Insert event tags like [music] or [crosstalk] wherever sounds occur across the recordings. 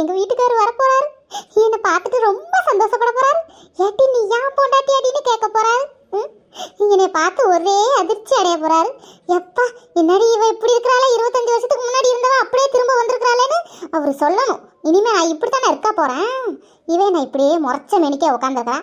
எங்க வீட்டுக்காரர் வர போறாரு என்னை பார்த்துட்டு ரொம்ப சந்தோஷப்பட போறாரு? ஏட்டி நீ ஏன் பொண்டாட்டி அப்படின்னு கேட்க போறாரு? என்னை பார்த்து ஒரே அதிர்ச்சி அடைய போறாரு. எப்பா என்னடி இவ இப்படி இருக்கிறாளே? இருபத்தஞ்சு வருஷத்துக்கு முன்னாடி இருந்தவ அப்படியே திரும்ப வந்திருக்கிறாளேன்னு அவர் சொல்லணும். இனிமே நான் இப்படித்தானே இருக்க போறேன்? இவன் நான் இப்படியே முறைச்ச மெனிக்க உட்காந்துருக்கா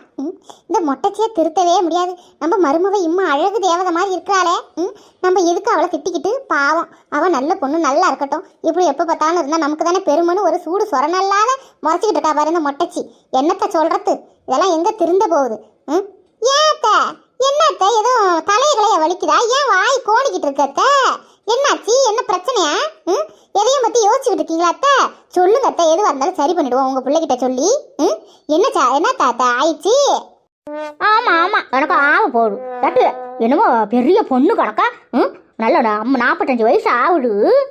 இந்த மொட்டைச்சியை திருத்தவே முடியாது. நம்ம மருமக இம்மா அழகு தேவதை மாதிரி இருக்கிறாளே. ம்? நம்ம எதுக்கு அவளை திட்டிக்கிட்டு? பாவம். அவள் நல்ல பொண்ணு நல்லா இருக்கட்டும். இப்படி எப்போ பார்த்தாலும் இருந்தால் நமக்கு தானே பெருமைன்னு ஒரு சூடு சொரணல்லாத முறைச்சிக்கிட்டு இருக்கா பாரு இந்த மொட்டைச்சி. என்னத்தை சொல்கிறது இதெல்லாம் எங்கே திருந்த போகுது? ம்? ஏத்த என்னத்த? ஏதோ தலையகளைய வலிக்குதா? ஏன் வாய் கோணிக்கிட்டு இருக்கத்த என்னாச்சு? என்ன பிரச்சனையா? ம்? எதையும் பத்தி யோசிச்சுக்கிட்டு இருக்கீங்களா அத்தை? சொல்லுங்க அத்தை. எதுவாக இருந்தாலும் சரி பண்ணிடுவோம் உங்க பிள்ளைகிட்ட சொல்லி. ம்? என்ன சா என்ன தாத்தா ஆயிடுச்சு? ஆமா ஆமா. எனக்கு ஆவ போடும் தட்டு என்னமோ பெரிய பொண்ணு கணக்கா? ம்? நல்ல நாற்பத்தஞ்சு வயசு ஆகுது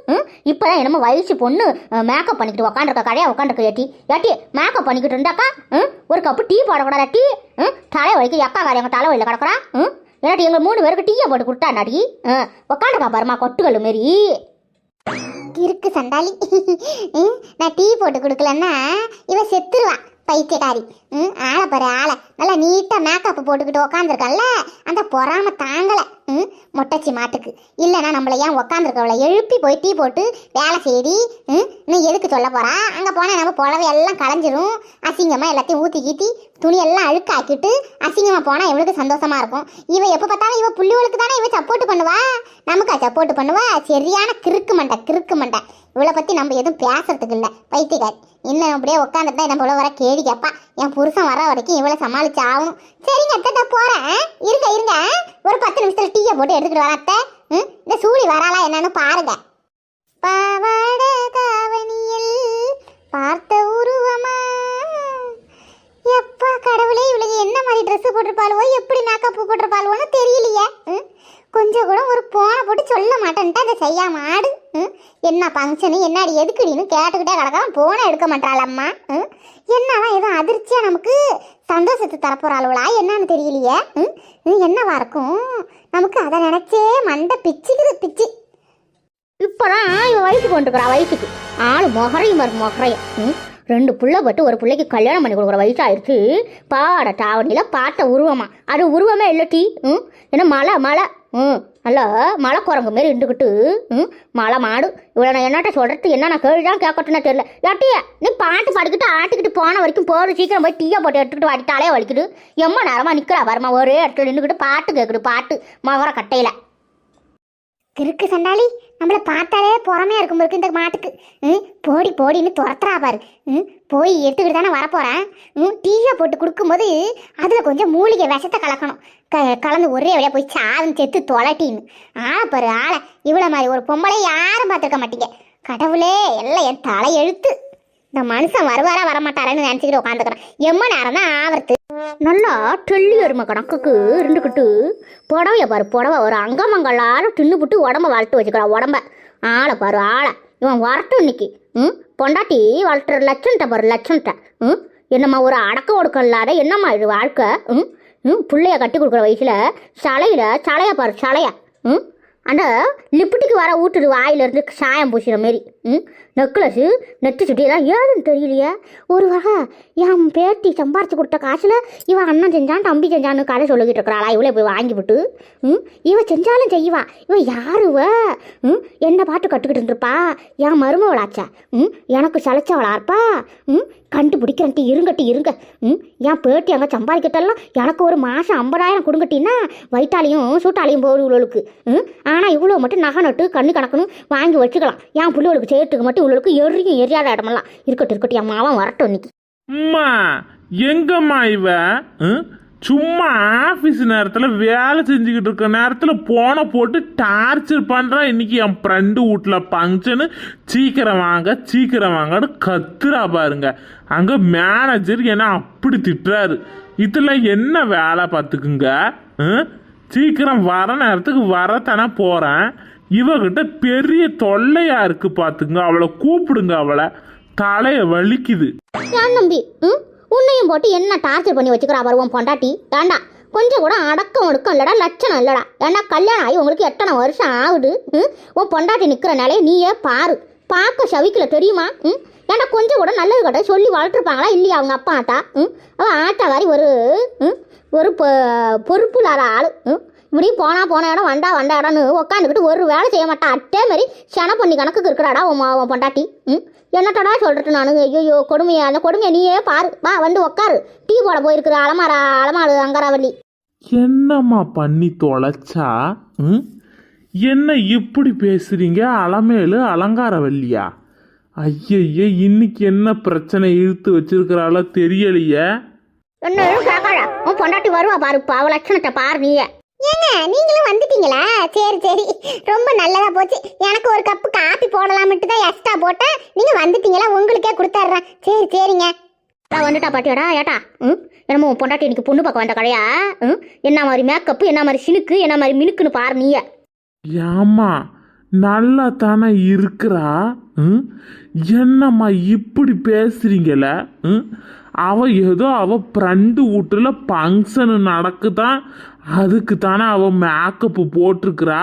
ம்? இப்போதான் என்னமோ வயசு பொண்ணு மேக்கப் பண்ணிக்கிட்டு உக்காந்துருக்க கடையா உக்காண்டிருக்க ஏட்டி. ஏட்டி மேக்கப் பண்ணிக்கிட்டு இருந்தாக்கா ம்? ஒரு கப்பு டீ போடக்கூடாதா டீ ம்? தலை வலிக்கு எக்கா காரியங்க தலை வலியில் கிடக்குறா? ம்? ஏன்னாட்டி எங்கள் மூணு பேருக்கு டீயை போட்டு கொடுத்தா நடி ம் பாருமா கொட்டுகள் மாரி. இருக்கு சண்டாளி. [laughs] ம், நான் டீ போட்டு கொடுக்கலன்னா இவன் செத்துருவான் பைத்தியக்காரி. ம் ஆளை பாரு ஆளை. நல்லா நீட்டாக மேக்கப் போட்டுக்கிட்டு உக்காந்துருக்கல்ல அந்த பொறாம தாங்கலை. ம் மொட்டச்சி மாட்டுக்கு. இல்லைனா நம்மளை ஏன் உக்காந்துருக்கவளை எழுப்பி போய் டீ போட்டு வேலை செய்தி ம் நீ எதுக்கு சொல்ல போறா? அங்கே போனால் நம்ம புலவையெல்லாம் எல்லாம் களைஞ்சிரும். அசிங்கமாக எல்லாத்தையும் ஊற்றி கீத்தி துணியெல்லாம் அழுக்காக்கிட்டு அசிங்கமாக போனால் இவளுக்கு சந்தோஷமாக இருக்கும். இவன் எப்போ பார்த்தாலும் இவ புள்ளிவளுக்கு தானே இவன் சப்போர்ட் பண்ணுவா? நமக்கா சப்போர்ட் பண்ணுவா? சரியான கிறுக்கு மண்டை கிறுக்கு மண்டை. இவளை பற்றி நம்ம எதுவும் பேசுறதுக்கு இல்லை. பைத்தியக்காரி. இன்னும் அப்படியே உட்காந்துட்டு தான் நம்ம வர கேடி கேட்பா என் புருஷன் வர வரைக்கும் இவ்வளோ சமாளிச்சு ஆகணும் சரிங்க அத்தை போகிறேன் இருங்க இருங்க. ஒரு பத்து நிமிஷத்தில் டீயை போட்டு எடுத்துகிட்டு வரேன் அத்தை. ம், இந்த சூடி வராளா என்னன்னு பாருங்க. பாவாட தாவணியில் பார்த்த உருவமா? எப்பா கடவுளே இவளுக்கு என்ன மாதிரி ட்ரெஸ் போட்டிருப்பாளுவோ? எப்படி மேக்கப் போட்டிருப்பாளுவோன்னு தெரியலையே. ம்? கொஞ்சம் கூட ஒரு போனை போட்டு சொல்ல மாட்டேன்ட்டு அதை செய்யாம ஆடு. ம்? என்ன ஃபங்க்ஷனு என்னடி எதுக்குடின்னு கேட்டுக்கிட்டே கிடக்காம போனை எடுக்க மாட்டாளம்மா. ம்? என்னதான் எதுவும் அதிர்ச்சியா நமக்கு சந்தோஷத்தை தரப்போறாளுவளா என்னன்னு தெரியலையே. ம்? என்னவா இருக்கும்? நமக்கு அதை நினைச்சே மண்டை பிச்சுக்குது பிச்சு. இப்போதான் இவன் வயசுக்கு கொண்டுக்கிறா வயசுக்கு ஆள் மொகரையும் வரும் மொகரையும். ம்? ரெண்டு புள்ள பட்டு ஒரு பிள்ளைக்கு கல்யாணம் பண்ணி கொடுக்குற வயசாயிருச்சு. பாட தாவணியில் பார்த்த உருவமா. அது உருவமே இல்லை டீ. ம்? ஏன்னா மலை மழை. ம் நல்லா மலை குரங்கு மாரி இருந்துக்கிட்டு ம் மலை மாடு. இவ்வளோ நான் என்னட்ட சொல்கிறது என்ன நான் கேள்வி தான் கேட்கட்டுன்னு தெரியல. ஏட்டியா நீ பாட்டு படிக்கிட்டு ஆட்டிக்கிட்டு போன வரைக்கும் போகிற சீக்கிரம் போய் டீயை போட்டு எடுத்துக்கிட்டு வாடிட்டாலே வலிக்குது. எம்மா நேரமாக நிற்கிறா வரமா ஒரே இடத்துல நின்றுக்கிட்டு பாட்டு கேட்குது பாட்டு. மகர கட்டையில். கிறுக்கு சண்டாளி. நம்மளை பார்த்தாலே பொறமையாக இருக்கும் இருக்கு இந்த மாட்டுக்கு. ம் போடி போடின்னு துரத்துறா பாரு. ம் போய் எடுத்துக்கிட்டு தானே வரப்போகிறேன் ம் டீயை போட்டு கொடுக்கும்போது அதில் கொஞ்சம் மூலிகை விஷத்தை கலக்கணும். க கலந்து ஒரே வழியாக போய் சாதம் செத்து தொலைட்டின்னு. ஆளை பாரு ஆளை. இவ்வளோ மாதிரி ஒரு பொம்பளை யாரும் பார்த்துருக்க மாட்டீங்க. கடவுளே எல்லாம் என் தலை எழுத்து இந்த மனுஷன் வருவாரா வரமாட்டாரன்னு நினச்சிக்கிட்டு உட்காந்துக்கிறேன் எம்ம நேரம் தான் ஆவர்த்து. நல்லா டெல்லி எருமை கணக்குக்கு இருந்துக்கிட்டு புடவைய பாரு புடவை. ஒரு அங்கமங்களாலும் தின்னுபுட்டு உடம்ப வளர்த்து வச்சுக்கிறா உடம்ப. ஆளை பாரு ஆளை. இவன் வரட்டும் இன்னைக்கு. ம்? பொண்டாட்டி வளர்த்துற லட்சம்ட்ட பாரு லட்சம்ட்ட. ம்? என்னம்மா ஒரு அடக்க ஒடுக்கம் இல்லாத என்னம்மா இது வாழ்க்கை? ம்? ம்? பிள்ளைய கட்டி கொடுக்குற வயசில் சலையில் சலையை பாரு சலையை ம்? அந்த லிப்டிக்கு வர ஊட்டுது வாயிலிருந்து சாயம் பூசுகிற மாரி. ம்? நெக்லஸு? நெட்டு சுட்டியெல்லாம் ஏதுன்னு தெரியலையே. ஒரு வகை என் பேட்டி சம்பாரிச்சு கொடுத்த காசில் இவன் அண்ணன் செஞ்சான் தம்பி செஞ்சான்னு கதை சொல்லிக்கிட்டு இருக்கிறாளா? இவ்வளோ போய் வாங்கி விட்டு ம்? இவ செஞ்சாலும் செய்வா. இவ யாருவ ம்? என்ன பாட்டு கட்டுக்கிட்டு இருந்திருப்பா? என் மருமவளாச்சா ம்? எனக்கு சளைச்சவளா இருப்பா? ம்? கண்டுபிடிக்கிறன்ட்டு இருங்கட்டி இருங்க. ம்? என் பேட்டி அங்கே சம்பாதிக்கிட்டெல்லாம் எனக்கு ஒரு மாதம் ஐம்பதாயிரம் கொடுங்கட்டின்னா வயிற்றாலையும் சூட்டாலையும் போகுது இவ்வளோக்கு ம்? ஆனால் இவ்வளோ மட்டும் நகை நட்டு கண்ணு கணக்குன்னு வாங்கி வச்சுக்கலாம். என் பிள்ளைகளுக்கு கேட்டுக்க மட்டும் இவ்வளோக்கு எரியும் எரியாத இடமெல்லாம் இருக்கட்டும் இருக்கட்டும். என் மாவன் வரட்டும் இன்னைக்கு. அம்மா எங்கம்மா இவ? சும்மா ஆஃபீஸ் நேரத்தில் வேலை செஞ்சுக்கிட்டு இருக்க நேரத்தில் போனை போட்டு டார்ச்சர் பண்ணுறா இன்னைக்கு என் ஃப்ரெண்டு வீட்டில் ஃபங்க்ஷனு சீக்கிரம் வாங்க சீக்கிரம் வாங்கன்னு கத்துறா பாருங்க. அங்கே மேனேஜர் என்ன அப்படி திட்டுறாரு. இதில் என்ன வேலை பார்த்துக்குங்க? ம்? சீக்கிரம் வர நேரத்துக்கு வரத்தானே போகிறேன் இவகிட்ட பெரிய தொல்லையா இருக்கு பாத்துங்க. அவளை கூப்பிடுங்க அவளை. தலைய வலிக்குது. ஏன் தம்பி? ம்? உன்னையும் போட்டு என்ன டார்ச்சர் பண்ணி வச்சுக்கிறா வருவோம் பொண்டாட்டி? ஏண்டா? கொஞ்சம் கூட அடக்கம் ஒடுக்கம் இல்லடா லட்சணம் இல்லடா. ஏன்னா கல்யாணம் ஆகி உங்களுக்கு எத்தனை வருஷம் ஆகுது? ம்? உன் பொண்டாட்டி நிற்கிற நிலைய நீயே பாரு. பார்க்க சவிக்கல தெரியுமா? ம்? ஏன்னா கொஞ்சம் கூட நல்லது கட்ட சொல்லி வளர்த்துருப்பாங்களா இல்லையா அவங்க அப்பா ஆத்தா? ம்? அவன் மாதிரி ஒரு ம்? ஒரு பொ பொறுப்பு ஆள். ம்? இப்படி போனா போன இடம் வந்தா வந்த இடம்னு உட்காந்துக்கிட்டு ஒரு வேலை செய்ய மாட்டான் அட்டே மாதிரி சென பண்ணி கணக்குக்கு இருக்கிறாடா உன் பொண்டாட்டி. ம்? என்னத்தடா சொல்றது நானு? ஐயோ கொடுமையா அந்த கொடுமையை நீயே பாரு. வா வந்து உட்காரு டீ போட போயிருக்கிற அலமாரா அலமாரு அங்கராவல்லி என்னம்மா பண்ணி தொலைச்சா? ம்? என்ன இப்படி பேசுறீங்க? அலமேலு அலங்காரவல்லியா? ஐயய்ய இன்னைக்கு என்ன பிரச்சனை இழுத்து வச்சிருக்கிறாளோ தெரியலையே. என்ன கேட்காத உன் பொண்டாட்டி வருவா பாருப்பா. அவ லட்சணத்தை பாரு நீயே. ஏங்க நீங்களும் வந்துட்டீங்களா? சரி சரி. ரொம்ப நல்லதா போச்சு. எனக்கு ஒரு கப்பு காப்பி போடலாம்ட்டு தான் எக்ஸ்ட்ரா போட்டேன். நீங்க வந்துட்டீங்களா? உங்களுக்கே கொடுத்துட்றேன் சரி சரிங்க. நான் வந்துட்டா பாட்டியோடா ஏட்டா? ம்? என்னமோ உன் பொண்டாட்டி இன்னைக்கு பொண்ணு பார்க்க வந்த கடையா? ம்? என்ன மாதிரி மேக்கப்பு என்ன மாதிரி சினுக்கு என்ன மாதிரி மினுக்குன்னு பாரு நீயே. ஏம்மா நல்லா தானே இருக்கிறா? ம்? என்னம்மா இப்படி பேசுறீங்கள ம்? அவள் ஏதோ அவள் ஃப்ரெண்டு வீட்டுல ஃபங்க்ஷனு நடக்குதான் அதுக்கு தானே அவள் மேக்கப்பு போட்டிருக்கிறா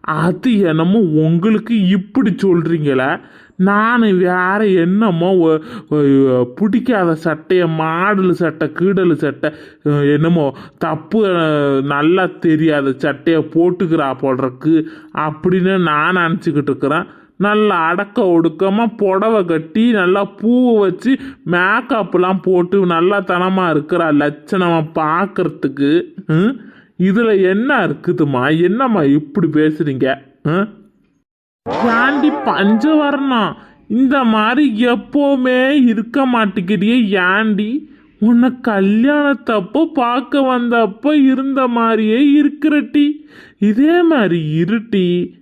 அது என்னமோ உங்களுக்கு இப்படி சொல்கிறீங்களே நான் வேற என்னமோ பிடிக்காத சட்டையை மாடல் சட்டை கீடல் சட்டை என்னமோ தப்பு நல்லா தெரியாத சட்டையை போட்டுக்கிறா போடுறக்கு அப்படின்னு நான் நினச்சிக்கிட்டு இருக்கிறேன். நல்லா அடக்க ஒடுக்கமாக புடவை கட்டி நல்லா பூவை வச்சு மேக்கப்லாம் போட்டு நல்லா தனமாக இருக்கிறா லட்சணமாக பார்க்கறதுக்கு ம் இதில் என்ன இருக்குதுமா என்னம்மா இப்படி பேசுறீங்க ஏண்டி பஞ்ச பஞ்சவர்ணம் இந்த மாதிரி எப்போவுமே இருக்க மாட்டேங்கிறியே ஏண்டி உன்னை கல்யாணத்தப்போ பார்க்க வந்தப்போ இருந்த மாதிரியே இருக்கிறட்டி. இதே மாதிரி இருட்டி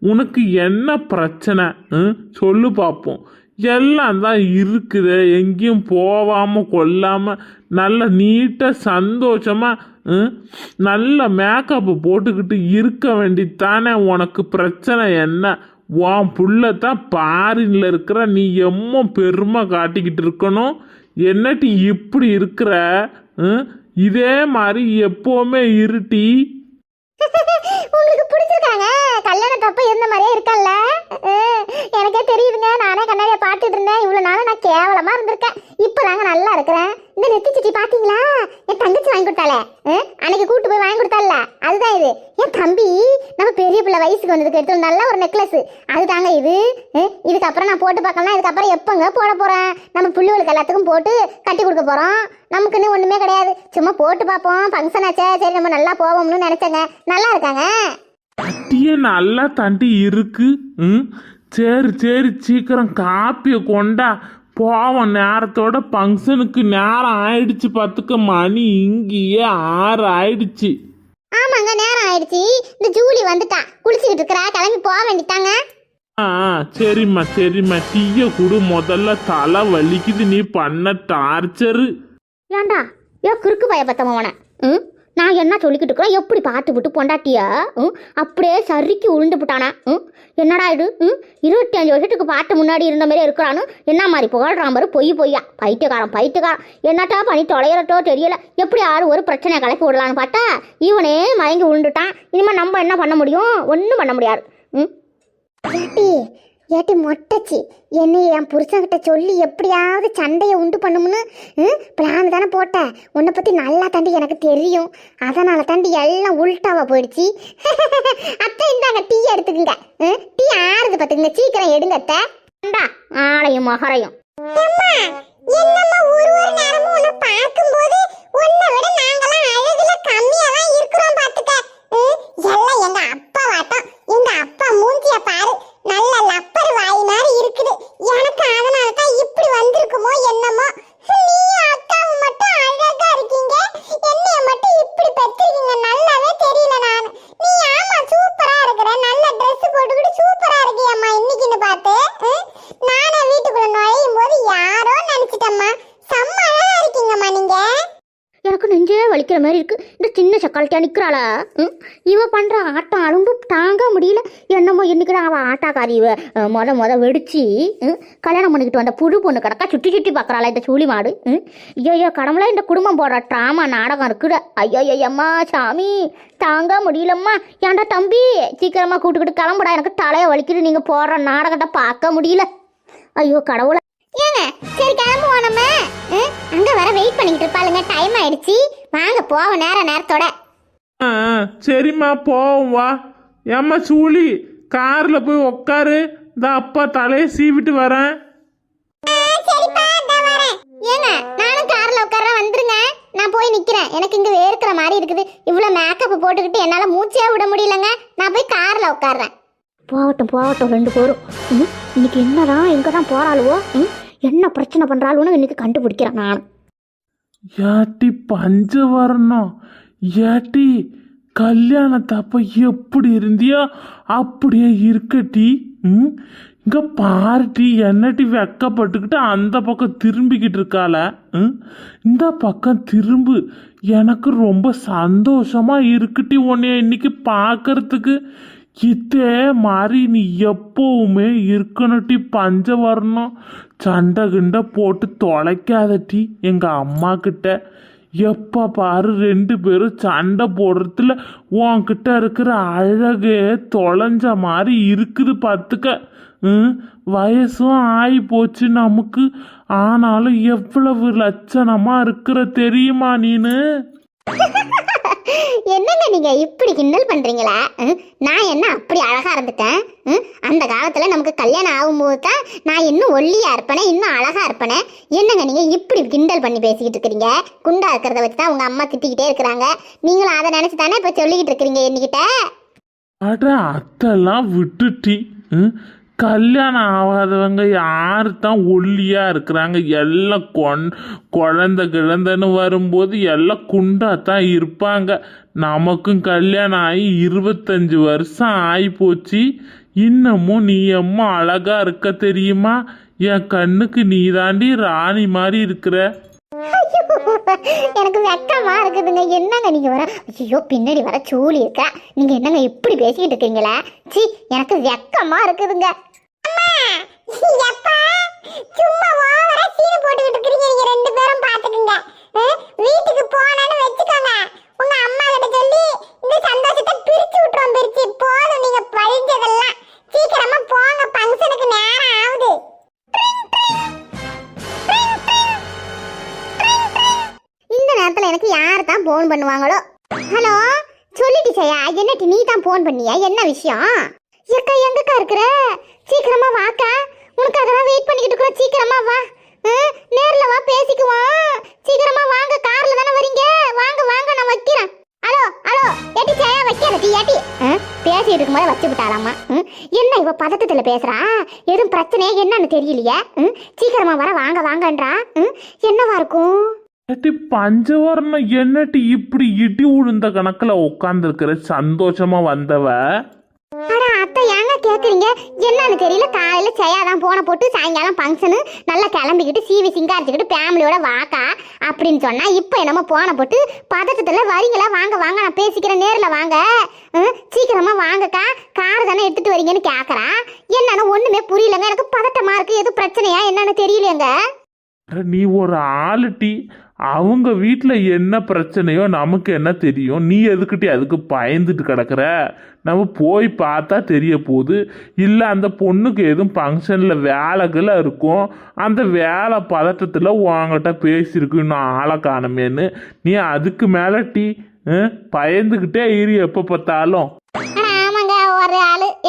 உனக்கு என்ன பிரச்சனை? சொல்லு பார்ப்போம் எல்லாம் தான் இருக்குது. எங்கேயும் போகாமல் கொல்லாமல் நல்ல நீட்டாக சந்தோஷமாக நல்ல மேக்கப்பு போட்டுக்கிட்டு இருக்க வேண்டித்தானே உனக்கு பிரச்சனை என்ன? உன் புள்ளத்தான் பாரின்ல இருக்கிற நீ எம்மோ பெருமை காட்டிக்கிட்டு இருக்கணும். என்னட்டி இப்படி இருக்கிற? இதே மாதிரி எப்போவுமே இருட்டி. [laughs] உங்களுக்கு பிடிச்சிருக்காங்க? கல்யாணத்தப்ப இருந்த மாதிரியே இருக்கல்ல? எனக்கே தெரியுதுங்க. நானே கண்ணாடியை பார்த்துட்டு இருந்தேன். இவ்வளோ நாள் நான் கேவலமா இருந்திருக்கேன். இப்போ இப்பதாங்க நல்லா இருக்கிறேன். இந்த நெத்தி சிட்டி பார்த்தீங்களா என் தங்கச்சி வாங்கி கொடுத்தாலே அன்னைக்கு கூட்டு போய் வாங்கி கொடுத்தால அதுதான் இது. என் தம்பி நம்ம பெரிய பிள்ளை வயசுக்கு வந்ததுக்கு எடுத்து நல்ல ஒரு நெக்லஸ். அதுதாங்க இது. இதுக்கப்புறம் நான் போட்டு பார்க்கலாம் இதுக்கப்புறம் எப்போங்க போட போகிறேன் நம்ம பிள்ளைகளுக்கு எல்லாத்துக்கும் போட்டு கட்டி கொடுக்க போறோம். நமக்குன்னு ஒன்றுமே கிடையாது. சும்மா போட்டு பார்ப்போம். ஃபங்க்ஷன் ஆச்சே. சரி நம்ம நல்லா போவோம்னு நினைச்சேங்க. நல்லா இருக்காங்க. அட்டியே நல்லா தண்டி இருக்கு. ம்? சரி சரி சீக்கிரம் காப்பியை கொண்டா போவோம் நேரத்தோட ஃபங்க்ஷனுக்கு நேரம் ஆயிடுச்சு பார்த்துக்க மணி இங்கேயே ஆறு ஆயிடுச்சு. ஆமாங்க நேரம் ஆயிடுச்சு. இந்த ஜூலி வந்துட்டா. குளிச்சுக்கிட்டு இருக்கிறா. கிளம்பி போக வேண்டிட்டாங்க ஆ சரிம்மா சரிம்மா. டீயை கொடு. முதல்ல தலை வலிக்குது. நீ பண்ண டார்ச்சரு. ஏன்டா ஏ கிறுக்கு பய பத்தவன ம்? நான் என்ன சொல்லிக்கிட்டு இருக்கிறேன் எப்படி பார்த்து விட்டு பொண்டாட்டியா ம் அப்படியே சறுக்கி உருண்டு போட்டானா ம் என்னடா இது ம் இருபத்தி அஞ்சு வருஷத்துக்கு பார்த்து முன்னாடி இருந்த மாதிரி இருக்கிறான்னு என்ன மாதிரி புகழ்றான் பாரு பொய் பொய்யா பைத்தியக்காரன் பைத்தியக்காரன் என்னட்டா பண்ணி தொலைகிறட்டோ தெரியல எப்படி யாரும் ஒரு பிரச்சனையை கலப்பி விடலான்னு பார்த்தா இவனே மயங்கி உருண்டுட்டான் இனிமேல் நம்ம என்ன பண்ண முடியும் ஒன்றும் பண்ண முடியாது ம் ஏட்டி மொட்டச்சி. என்னை என் புருஷன்கிட்ட சொல்லி எப்படியாவது சண்டையை உண்டு பண்ணும்னு பிளான் தானே போட்டேன். உன்னை பற்றி நல்லா தாண்டி எனக்கு தெரியும். அதனால தாண்டி எல்லாம் உள்டாவாக போயிடுச்சு. [laughs] அத்தை இந்தாங்க டீ எடுத்துக்குங்க. டீ ஆறுது பார்த்துக்குங்க சீக்கிரம் எடுங்க அத்தை. ஏண்டா ஆளையும் மகரையும். பார்க்கும்போது இருக்கிறோம் எல்லாம் எங்க அப்பா வாட்டம். எங்க அப்பா மூஞ்சிய பாரு. நல்ல லப்பர் வாய் மாதிரி இருக்குது. எனக்கு அதனால தான் இப்படி வந்திருக்குமோ என்னமோ. நீ அக்காவும் மட்டும் அழகா இருக்கீங்க. என்னைய மட்டும் இப்படி பெற்றிருக்கீங்க. நல்லாவே தெரியல நான். நீ ஆமா சூப்பரா இருக்கிற. நல்ல Dress போட்டுக்கிட்டு சூப்பரா இருக்கியம்மா இன்னைக்குன்னு பார்த்து. ம்? நானே வீட்டுக்குள்ள நுழையும் போது யாரோ நினைச்சிட்டம்மா. செம்ம அழகா இருக்கீங்கம்மா நீங்க. எனக்கு நெஞ்சே வலிக்கிற மாதிரி இருக்கு. இந்த சின்ன சக்கால்ட்டியா நிற்கிறாளா இவ பண்ணுற ஆட்டம் அழும்பு தாங்க முடியல. என்னமோ இன்னைக்கு அவள் ஆட்டாக்காரி இவ. மொத மொத வெடிச்சு கல்யாணம் பண்ணிக்கிட்டு வந்த புழு பொண்ணு கிடக்கா சுற்றி சுற்றி பார்க்கறாளா இந்த சூழி மாடு. ஐயோ கடவுளா இந்த குடும்பம் போடுற ட்ராமா நாடகம் இருக்குட. ஐயோ ஐயம்மா சாமி தாங்க முடியலம்மா. ஏன்டா தம்பி சீக்கிரமா கூட்டுக்கிட்டு கிளம்புடா. எனக்கு தலையை வலிக்கிட்டு நீங்கள் போடுற நாடகத்தை பார்க்க முடியல. ஐயோ கடவுளை. ஏங்க சரி கிளம்புவோம் நம்ம. அங்கே வர வெயிட் பண்ணிக்கிட்டு இருப்பாளுங்க. டைம் ஆயிடுச்சு. வாங்க போவோம் நேர நேரத்தோட. ஆ சரிம்மா போவோம் வா. ஏம்மா சூலி காரில் போய் உக்காரு. இந்த அப்பா தலையை சீவிட்டு வரேன். சரிப்பா இந்த வரேன். ஏங்க நானும் கார்ல உட்கார வந்துருங்க. நான் போய் நிக்கிறேன். எனக்கு இங்க வேர்க்கிற மாதிரி இருக்குது. இவ்வளவு மேக்கப் போட்டுக்கிட்டு என்னால மூச்சே விட முடியலங்க. நான் போய் கார்ல உட்கார்றேன் போகட்டும் போகட்டும் ரெண்டு பேரும். ம் இன்னைக்கு என்னதான் எங்கே தான் போகிறாளுவோ ம் என்ன பிரச்சனை பண்ணுறாளுன்னு இன்னைக்கு கண்டுபிடிக்கிறேன் நான். ஏட்டி பஞ்சவர்ணம். ஏட்டி கல்யாணத்தப்ப எப்படி இருந்தியோ? அப்படியே இருக்கட்டி ம்? இங்கே பார்ட்டி என்னட்டி வெக்கப்பட்டுக்கிட்டு அந்த பக்கம் திரும்பிக்கிட்டு இருக்காள ம்? இந்த பக்கம் திரும்பு. எனக்கு ரொம்ப சந்தோஷமாக இருக்குட்டி உன்னைய இன்னைக்கு பார்க்கறதுக்கு இதே மாதிரி நீ எப்போவுமே எப்பவுமே பஞ்ச வரணும் சண்டை கிண்டை போட்டு தொலைக்காதட்டி எங்கள் அம்மா கிட்ட எப்போ பாரு ரெண்டு பேரும் சண்டை போடுறதுல உன்கிட்ட இருக்கிற அழகே தொலைஞ்ச மாதிரி இருக்குது பார்த்துக்க ம், வயசும் ஆகி போச்சு நமக்கு. ஆனாலும் எவ்வளவு லட்சணமாக இருக்கிற தெரியுமா நீனு? [laughs] என்னங்க நீங்க இப்படி கிண்டல் பண்றீங்களா? ம், நான் என்ன அப்படி அழகா இருந்துட்டேன்? ம், அந்த காலத்துல நமக்கு கல்யாணம் ஆகும்போது தான் நான் இன்னும் ஒல்லியா இருப்பேனே இன்னும் அழகா இருப்பேனே. என்னங்க நீங்க இப்படி கிண்டல் பண்ணி பேசிக்கிட்டு இருக்கிறீங்க குண்டா இருக்கிறத வச்சு தான் உங்க அம்மா திட்டிக்கிட்டே இருக்கிறாங்க. நீங்களும் அதை நினைச்சு தானே இப்ப சொல்லிக்கிட்டு இருக்கிறீங்க என்கிட்ட அட அத்தெல்லாம் விட்டுட்டி. கல்யாணம் ஆகாதவங்க யார் தான் ஒல்லியா இருக்கிறாங்க? எல்லாம் கொன் குழந்த கிழந்தன்னு வரும்போது எல்லாம் குண்டாக தான் இருப்பாங்க. நமக்கும் கல்யாணம் ஆகி இருபத்தஞ்சு வருஷம் ஆகி போச்சு இன்னமும் நீ அம்மா அழகா இருக்க தெரியுமா? என் கண்ணுக்கு நீ தாண்டி ராணி மாதிரி இருக்கிற. எனக்கு வெக்கமா இருக்குதுங்க. என்னங்க நீங்க வர? ஐயோ பின்னாடி வர சூழி இருக்கா? நீங்க என்னங்க இப்படி பேசிக்கிட்டு இருக்கீங்களா? சி எனக்கு வெக்கமா இருக்குதுங்க. ஃபோன் பண்ணுவாங்களோ? ஹலோ சொல்லிட்டு செய்யா என்னட்டி நீ தான் ஃபோன் பண்ணியா? என்ன விஷயம்? எக்கா எங்கக்கா இருக்கிற? சீக்கிரமா வாக்கா. உனக்காக தான் வெயிட் பண்ணிக்கிட்டு இருக்கிறோம். சீக்கிரமா வா. நேர்ல வா பேசிக்குவோம். சீக்கிரமா வாங்க. கார்ல தானே வரீங்க? வாங்க வாங்க நான் வைக்கிறேன். Hello hello. ஏட்டி சேயா வைக்காத. டீ ஏட்டி. ஆ, பேசிட்டு இருக்கும்போது வச்சு விட்டாலாமா என்ன இவ பதட்டத்துல பேசுறா? எதுவும் பிரச்சனையே என்னன்னு தெரியலையே? ம், சீக்கிரமா வர வாங்க வாங்கன்றா? ம், என்னவா இருக்கும்? ஏட்டி பஞ்சவரணம் என்னட்டி இப்படி இடி உழுந்த கணக்கில் உட்காந்துருக்கிற சந்தோஷமா வந்தவ? அத்தை ஏங்க கேட்குறீங்க என்னன்னு தெரியல. காலையில் செய்யாதான் போன போட்டு சாயங்காலம் ஃபங்க்ஷனு நல்லா கிளம்பிக்கிட்டு சீவி சிங்காரிச்சுக்கிட்டு ஃபேமிலியோட வாக்கா அப்படின்னு சொன்னால் இப்போ என்னமோ போன போட்டு பதட்டத்தில் வரீங்களா? வாங்க வாங்க நான் பேசிக்கிறேன் நேரில் வாங்க. சீக்கிரமாக வாங்கக்கா. கார் தானே எடுத்துட்டு வரீங்கன்னு கேட்குறான் என்னன்னு ஒன்றுமே புரியலங்க. எனக்கு பதட்டமாக இருக்குது எதுவும் பிரச்சனையா? என்னன்னு தெரியலங்க நீ ஒரு ஆளுட்டி. அவங்க வீட்டில் என்ன பிரச்சனையோ நமக்கு என்ன தெரியும்? நீ எதுக்கிட்டே அதுக்கு பயந்துட்டு கிடக்கிற? நம்ம போய் பார்த்தா தெரிய போகுது. இல்லை அந்த பொண்ணுக்கு எதுவும் ஃபங்க்ஷனில் வேலைகளை இருக்கும். அந்த வேலை பதட்டத்தில் உங்ககிட்ட பேசியிருக்கு இன்னும் ஆளை காணுமேன்னு. நீ அதுக்கு மேலே டீ பயந்துக்கிட்டே இரு எப்போ பார்த்தாலும்.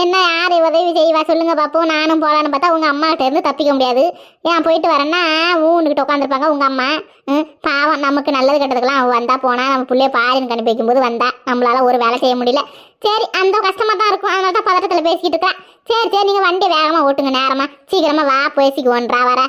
என்ன யார் உதவி செய்வா? சொல்லுங்க பாப்போம். நானும் போகலான்னு பார்த்தா உங்கள் அம்மாகிட்ட இருந்து தப்பிக்க முடியாது. ஏன் போயிட்டு வரேன்னா ஊனுக்கிட்ட உட்காந்துருப்பாங்க உங்கள் அம்மா. பாவம் நமக்கு நல்லது கெட்டதுக்கெல்லாம் அவள் வந்தா போனா நம்ம பிள்ளைய பாரின்னு கண்டு வைக்கும்போது வந்தா. நம்மளால ஒரு வேலை செய்ய முடியல. சரி அந்த கஷ்டமாக தான் இருக்கும். அதனால தான் பதட்டத்தில் பேசிக்கிட்டு இருக்கேன் சரி சரி நீங்கள் வண்டி வேகமாக ஓட்டுங்க நேரமாக சீக்கிரமாக வா பேசிக்குவோன்றா வர.